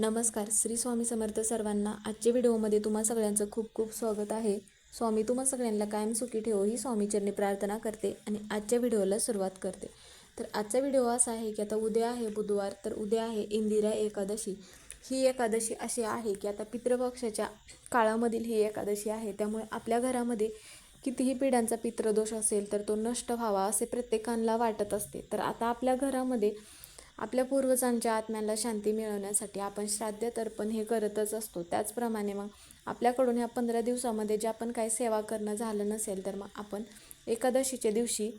नमस्कार श्री स्वामी समर्थ सर्वांना आजच्या व्हिडिओमध्ये तुम्हा सगळ्यांचं खूप खूप स्वागत आहे. स्वामी तुम्हा सगळ्यांना कायम सुखी ठेवो ही स्वामीचरणी प्रार्थना करते आणि आजच्या व्हिडिओला सुरुवात करते. तर आजचा व्हिडिओ असा आहे की आता उद्या आहे बुधवार तर उद्या आहे इंदिरा एकादशी. ही एकादशी अशी आहे की आता पितृपक्षाच्या काळामधील ही एकादशी आहे. त्यामुळे आपल्या घरामध्ये कितीही पिढ्यांचा पितृदोष असेल तर तो नष्ट व्हावा असे प्रत्येकाला वाटत असते. तर आता आपल्या घरामध्ये आपल्या पूर्वजांच्या आत्म्याला शांती मिळवण्यासाठी आपण श्राद्ध तर्पण हे करतच असतो. त्याचप्रमाणे मग आपल्याकडून ह्या पंधरा दिवसामध्ये जे आपण काही सेवा करणं झालं नसेल तर मग आपण एकादशीच्या दिवशी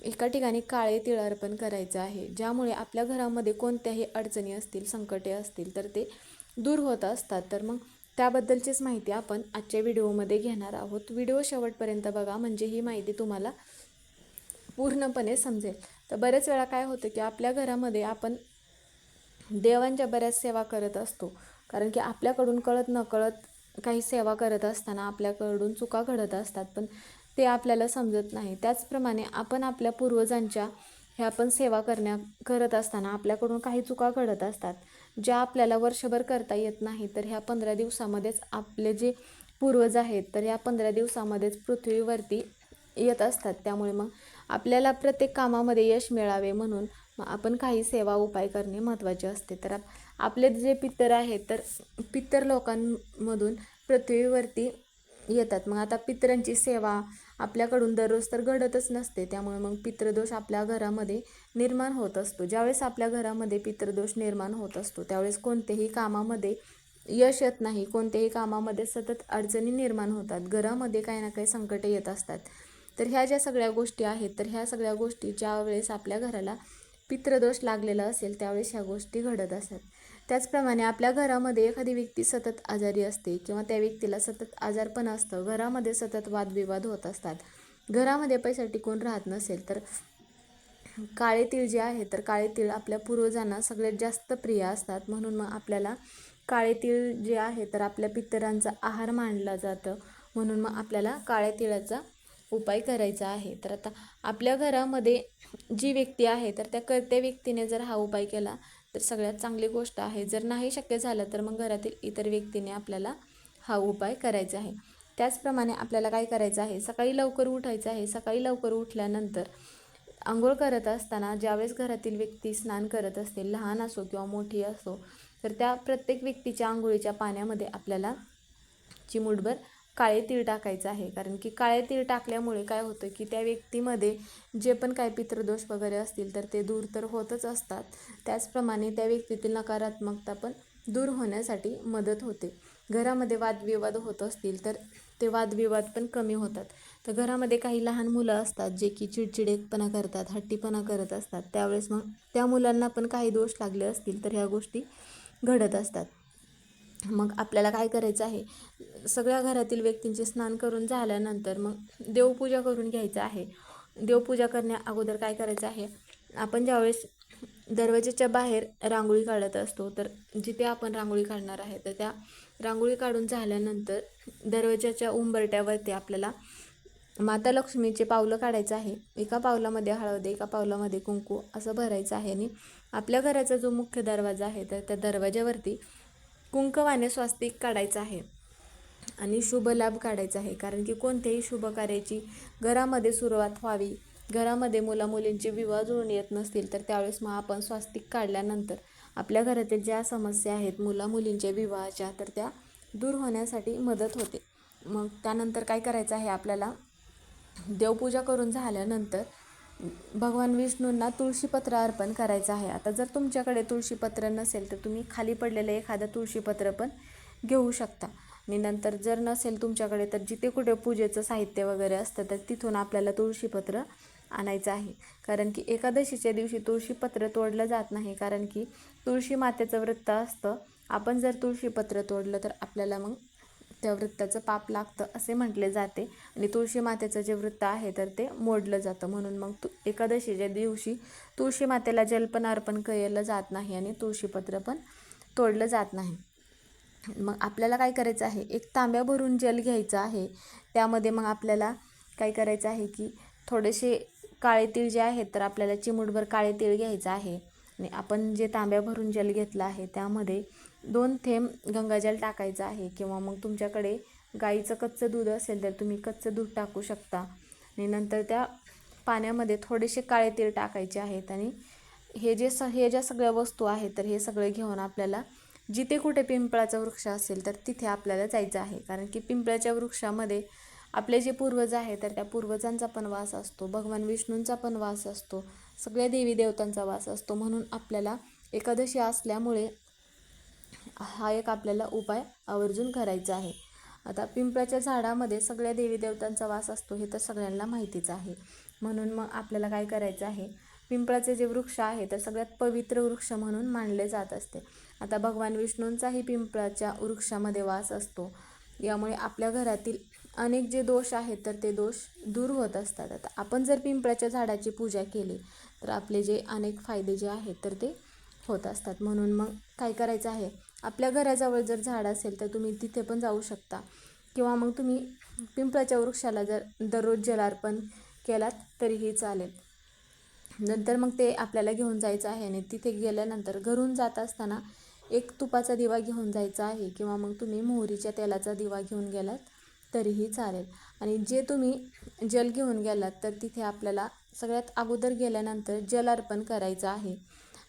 एका ठिकाणी काळे तिळ अर्पण करायचं आहे. ज्यामुळे आपल्या घरामध्ये कोणत्याही अडचणी असतील संकटे असतील तर ते दूर होत असतात. तर मग त्याबद्दलचीच माहिती आपण आजच्या व्हिडिओमध्ये घेणार आहोत. व्हिडिओ शेवटपर्यंत बघा. म्हणजे ही माहिती तुम्हाला पूर्णपणे समजेल. तर बरेच वेळा काय होतं की आपल्या घरामध्ये आपण देवांच्या बऱ्याच सेवा करत असतो. कारण की आपल्याकडून कळत नकळत काही सेवा करत असताना आपल्याकडून चुका घडत असतात. पण ते आपल्याला समजत नाही. त्याचप्रमाणे आपण आपल्या पूर्वजांच्या ह्या आपण सेवा करण्या करत असताना आपल्याकडून काही चुका घडत असतात. ज्या आपल्याला वर्षभर करता येत नाही तर ह्या पंधरा दिवसामध्येच आपले जे पूर्वज आहेत तर ह्या पंधरा दिवसामध्येच पृथ्वीवरती येत असतात. त्यामुळे मग आपल्याला प्रत्येक कामामध्ये यश मिळावे म्हणून मग आपण काही सेवा उपाय करणे महत्त्वाचे असते. तर आप- आपले जे पित्तर आहेत तर पित्तर लोकांमधून पृथ्वीवरती येतात. मग आता पितरांची सेवा आपल्याकडून दररोज तर घडतच नसते. त्यामुळे मग पितृदोष आपल्या घरामध्ये निर्माण होत असतो. ज्यावेळेस आपल्या घरामध्ये पितृदोष निर्माण होत असतो त्यावेळेस कोणत्याही कामामध्ये यश येत नाही. कोणत्याही कामामध्ये सतत अडचणी निर्माण होतात. घरामध्ये काही ना काही संकटे येत असतात. तर ह्या ज्या सगळ्या गोष्टी आहेत तर ह्या सगळ्या गोष्टी ज्यावेळेस आपल्या घराला पित्रदोष लागलेला असेल त्यावेळेस ह्या गोष्टी घडत असतात. त्याचप्रमाणे आपल्या घरामध्ये एखादी व्यक्ती सतत आजारी असते किंवा त्या व्यक्तीला सतत आजारपण असतं घरामध्ये सतत वादविवाद होत असतात. घरामध्ये पैसा टिकून राहत नसेल तर काळे तीळ जे आहे तर काळे तीळ आपल्या पूर्वजांना सगळ्यात जास्त प्रिय असतात. म्हणून मग आपल्याला काळे तीळ जे आहे तर आपल्या पितरांचा आहार मानला जातं. म्हणून मग आपल्याला काळ्या तिळाचा उपाय करायचा आहे. तर आता आपल्या घरामध्ये जी व्यक्ती आहे तर त्या करत्या व्यक्तीने जर हा उपाय केला तर सगळ्यात चांगली गोष्ट आहे. जर नाही शक्य झालं तर मग घरातील इतर व्यक्तीने आपल्याला हा उपाय करायचा आहे. त्याचप्रमाणे आपल्याला काय करायचं आहे? सकाळी लवकर उठायचं आहे. सकाळी लवकर उठल्यानंतर आंघोळ करत असताना ज्यावेळेस घरातील व्यक्ती स्नान करत असते लहान असो किंवा मोठी असो तर त्या प्रत्येक व्यक्तीच्या आंघोळीच्या पाण्यामध्ये आपल्याला चिमूटभर काळे तीळ टाकायचं आहे. कारण की काळे तीळ टाकल्यामुळे काय होतं की त्या व्यक्तीमध्ये जे पण काय पितृदोष वगैरे असतील तर ते दूर तर होतच असतात. त्याचप्रमाणे त्या व्यक्तीतील नकारात्मकता पण दूर होण्यासाठी मदत होते. घरामध्ये वादविवाद होत असतील तर ते वादविवाद पण कमी होतात. तर घरामध्ये काही लहान मुलं असतात जे की चिडचिडेपणा करतात हट्टीपणा करत असतात. त्यावेळेस मग त्या मुलांना पण काही दोष लागले असतील तर ह्या गोष्टी घडत असतात. मग आपल्याला काय करायचं आहे? सगळ्या घरातील व्यक्तींचे स्नान करून झाल्यानंतर मग देवपूजा करून घ्यायचं आहे. देवपूजा करण्या अगोदर काय करायचं आहे? आपण ज्यावेळेस दरवाजाच्या बाहेर रांगोळी काढत असतो तर जिथे आपण रांगोळी काढणार आहे तर त्या रांगोळी काढून झाल्यानंतर दरवाजाच्या उंबरट्यावरती आपल्याला माता लक्ष्मीचे पावलं काढायचं आहे. एका पावलामध्ये हळद एका पावलामध्ये कुंकू असं भरायचं आहे आणि आपल्या घराचा जो मुख्य दरवाजा आहे तर त्या दरवाजावरती कुंकवाने स्वास्तिक काढायचं आहे. आणि शुभ लाभ काढायचा आहे. कारण की कोणत्याही शुभ कार्याची घरामध्ये सुरुवात व्हावी. घरामध्ये मुलामुलींचे विवाह जुळून येत नसतील तर त्यावेळेस मग आपण स्वास्तिक काढल्यानंतर आपल्या घरातील ज्या समस्या आहेत मुलामुलींच्या विवाहाच्या तर त्या दूर होण्यासाठी मदत होते. मग त्यानंतर काय करायचं आहे आपल्याला? देवपूजा करून झाल्यानंतर भगवान विष्णूंना तुळशीपत्र अर्पण करायचं आहे. आता जर तुमच्याकडे तुळशीपत्र नसेल तर तुम्ही खाली पडलेलं एखादं तुळशीपत्र पण घेऊ शकता. आणि नंतर जर नसेल तुमच्याकडे तर जिथे कुठे पूजेचं साहित्य वगैरे असतं तर तिथून आपल्याला तुळशीपत्र आणायचं आहे. कारण की एकादशीच्या दिवशी तुळशीपत्र तोडलं जात नाही कारण की तुळशी मातेचं व्रत असतं. आपण जर तुळशीपत्र तोडलं तर आपल्याला मग त्या वृत्ताचं पाप लागतं असे म्हटले जाते. आणि तुळशी मातेचं जे वृत्त आहे तर ते मोडलं जातं. म्हणून मग तु एकादशीच्या दिवशी तुळशी मातेला जलपण अर्पण केलं जात नाही आणि तुळशीपत्र पण तोडलं जात नाही. मग आपल्याला काय करायचं आहे? एक तांब्या भरून जल घ्यायचं आहे. त्यामध्ये मग आपल्याला काय करायचं आहे की थोडेसे काळे तीळ जे आहेत तर आपल्याला चिमूटभर काळे तीळ घ्यायचं आहे. आणि आपण जे तांब्या भरून जल घेतलं आहे त्यामध्ये दोन थेंब गंगाजल टाकायचं आहे किंवा मग तुमच्याकडे गाईचं कच्चं दूध असेल तर तुम्ही कच्चं दूध टाकू शकता. आणि नंतर त्या पाण्यामध्ये थोडेसे काळे तीळ टाकायचे आहेत आणि हे जे स हे ज्या सगळ्या वस्तू आहेत तर हे सगळे घेऊन आपल्याला जिथे कुठे पिंपळाचा वृक्ष असेल तर तिथे आपल्याला जायचं आहे. कारण की पिंपळाच्या वृक्षामध्ये आपले जे पूर्वज आहे तर त्या पूर्वजांचा पण वास असतो भगवान विष्णूंचा पण वास असतो सगळ्या देवी देवतांचा वास असतो. म्हणून आपल्याला एकादशी असल्यामुळे हा एक आपल्याला उपाय आवर्जून करायचा आहे. आता पिंपळाच्या झाडामध्ये सगळ्या देवी देवतांचा वास असतो हे तर सगळ्यांना माहितीच आहे. म्हणून मग आपल्याला काय करायचं आहे? पिंपळाचे जे वृक्ष आहे तर सगळ्यात पवित्र वृक्ष म्हणून मानले जात असते. आता भगवान विष्णूंचाही पिंपळाच्या वृक्षामध्ये वास असतो. यामुळे आपल्या घरातील अनेक जे दोष आहेत तर ते दोष दूर होत असतात. आता आपण जर पिंपळाच्या झाडाची पूजा केली तर आपले जे अनेक फायदे जे आहेत तर ते होत असतात. म्हणून मग काय करायचं आहे? आपल्या घराजवळ जर झाड असेल तर तुम्ही तिथे पण जाऊ शकता. किंवा मग तुम्ही पिंपळाच्या वृक्षाला जर दररोज जलार्पण केलात तरीही चालेल. नंतर मग ते आपल्याला घेऊन जायचं आहे आणि तिथे गेल्यानंतर घरून जात असताना एक तुपाचा दिवा घेऊन जायचा आहे किंवा मग तुम्ही मोहरीच्या तेलाचा दिवा घेऊन गेलात तरीही चालेल. आणि जे तुम्ही जल घेऊन गेलात तर तिथे आपल्याला सगळ्यात अगोदर गेल्यानंतर जल अर्पण करायचं आहे.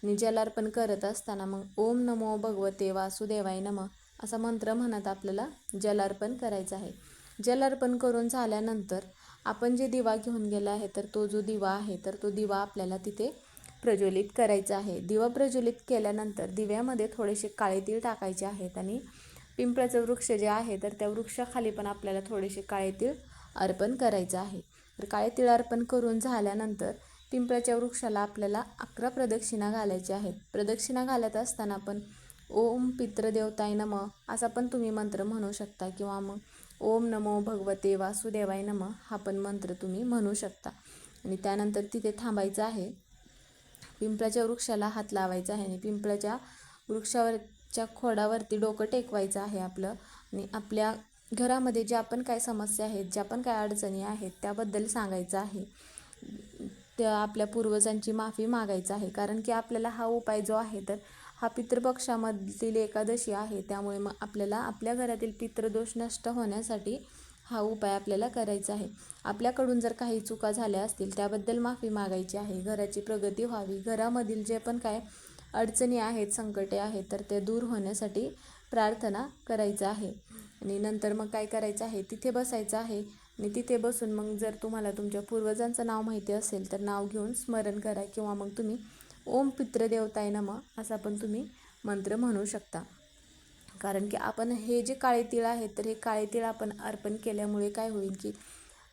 आणि जलार्पण करत असताना मग ओम नमो भगवते वासुदेवाय नम असा मंत्र म्हणत आपल्याला जलार्पण करायचं आहे. जलार्पण करून झाल्यानंतर आपण जे दिवा घेऊन गेला आहे तर तो जो दिवा आहे तर तो दिवा आपल्याला तिथे प्रज्वलित करायचा आहे. दिवा प्रज्वलित केल्यानंतर दिव्यामध्ये थोडेसे काळे तीळ टाकायचे आहेत आणि पिंपळाचं वृक्ष जे आहे तर त्या वृक्षाखाली पण आपल्याला थोडेसे काळे तीळ अर्पण करायचं आहे. तर काळे तीळ अर्पण करून झाल्यानंतर पिंपळाच्या वृक्षाला आपल्याला अकरा प्रदक्षिणा घालायच्या आहेत. प्रदक्षिणा घालत असताना पण ओम पितृदेवताय नम असा पण तुम्ही मंत्र म्हणू शकता किंवा मग ओम नमो भगवते वासुदेवाय नम हा पण मंत्र तुम्ही म्हणू शकता. आणि त्यानंतर तिथे थांबायचं आहे. पिंपळाच्या वृक्षाला हात लावायचा आहे आणि पिंपळाच्या वृक्षावरच्या खोडावरती डोकं टेकवायचं आहे आपलं. आणि आपल्या घरामध्ये ज्या पण काय समस्या आहेत ज्या पण काय अडचणी आहेत त्याबद्दल सांगायचं आहे. त्या आपल्या पूर्वजांची माफी मागायचं आहे. कारण की आपल्याला हा उपाय जो आहे तर हा पितृपक्षामधील एकादशी आहे. त्यामुळे मग आपल्याला आपल्या घरातील पितृदोष नष्ट होण्यासाठी हा उपाय आपल्याला करायचा आहे. आपल्याकडून जर काही चुका झाल्या असतील त्याबद्दल माफी मागायची आहे. घराची प्रगती व्हावी. घरामधील जे पण काय अडचणी आहेत संकटे आहेत तर ते दूर होण्यासाठी प्रार्थना करायचं आहे. आणि नंतर मग काय करायचं आहे? तिथे बसायचं आहे. आणि तिथे बसून मग जर तुम्हाला तुमच्या पूर्वजांचं नाव माहिती असेल तर नाव घेऊन स्मरण करा किंवा मग तुम्ही ओम पितृदेवताय नम असा पण तुम्ही मंत्र म्हणू शकता. कारण की आपण हे जे काळे तिळ आहेत तर हे काळे तिळ आपण अर्पण केल्यामुळे काय होईल की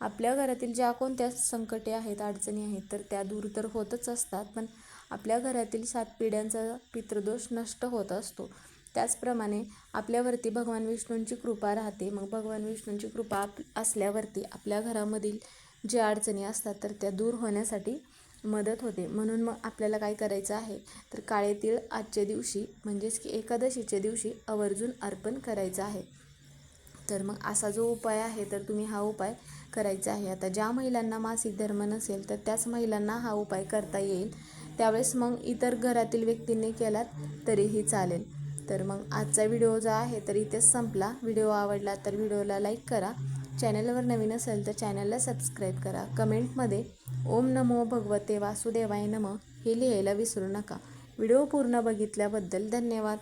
आपल्या घरातील ज्या कोणत्या संकटे आहेत अडचणी आहेत तर त्या दूर तर होतच असतात. पण आपल्या घरातील सात पिढ्यांचा पितृदोष नष्ट होत असतो. त्याचप्रमाणे आपल्यावरती भगवान विष्णूंची कृपा राहते. मग भगवान विष्णूंची कृपा आप असल्यावरती आपल्या घरामधील जे अडचणी असतात तर त्या दूर होण्यासाठी मदत होते. म्हणून मग आपल्याला काय करायचं आहे? तर काळे तीळ आजच्या दिवशी म्हणजेच की एकादशीच्या दिवशी आवर्जून अर्पण करायचं आहे. तर मग असा जो उपाय आहे तर तुम्ही हा उपाय करायचा आहे. आता ज्या महिलांना मासिक धर्म नसेल तर त्याच महिलांना हा उपाय करता येईल. त्यावेळेस मग इतर घरातील व्यक्तींनी केलात तरीही चालेल. तर मग आजचा व्हिडिओ जो आहे तर इथेच संपला. व्हिडिओ आवडला तर व्हिडिओला लाईक करा. चॅनलवर नवीन असेल तर चॅनलला सबस्क्राईब करा. कमेंटमध्ये ओम नमो भगवते वासुदेवाय नम हे लिहायला विसरू नका. व्हिडिओ पूर्ण बघितल्याबद्दल धन्यवाद.